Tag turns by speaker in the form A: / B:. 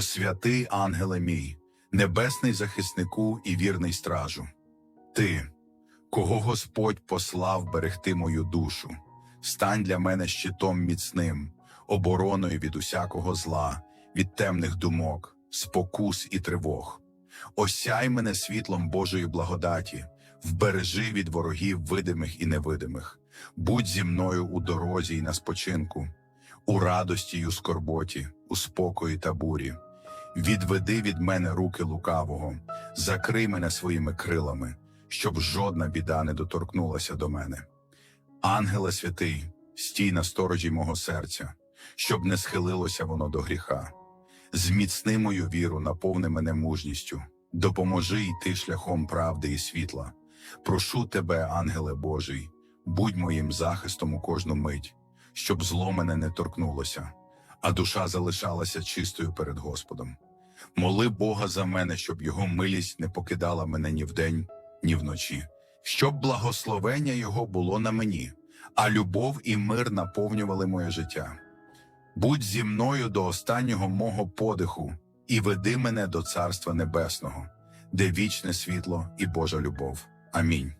A: О ангеле мій, небесний захиснику і вірний стражу, ти, кого Господь послав берегти мою душу, стань для мене щитом міцним, обороною від усякого зла, від темних думок, спокус і тривог. Осяй мене світлом Божої благодаті, вбережи від ворогів видимих і невидимих, будь зі мною у дорозі і на спочинку, у радості й у скорботі, у спокої та бурі. Відведи від мене руки лукавого, закрий мене своїми крилами, щоб жодна біда не доторкнулася до мене. Ангеле святий, стій на сторожі мого серця, щоб не схилилося воно до гріха. Зміцни мою віру, наповни мене мужністю, допоможи йти шляхом правди і світла. Прошу тебе, ангеле Божий, будь моїм захистом у кожну мить, щоб зло мене не торкнулося, а душа залишалася чистою перед Господом. Моли Бога за мене, щоб його милість не покидала мене ні вдень, ні вночі, щоб благословення Його було на мені, а любов і мир наповнювали моє життя. Будь зі мною до останнього мого подиху і веди мене до Царства Небесного, де вічне світло і Божа любов. Амінь.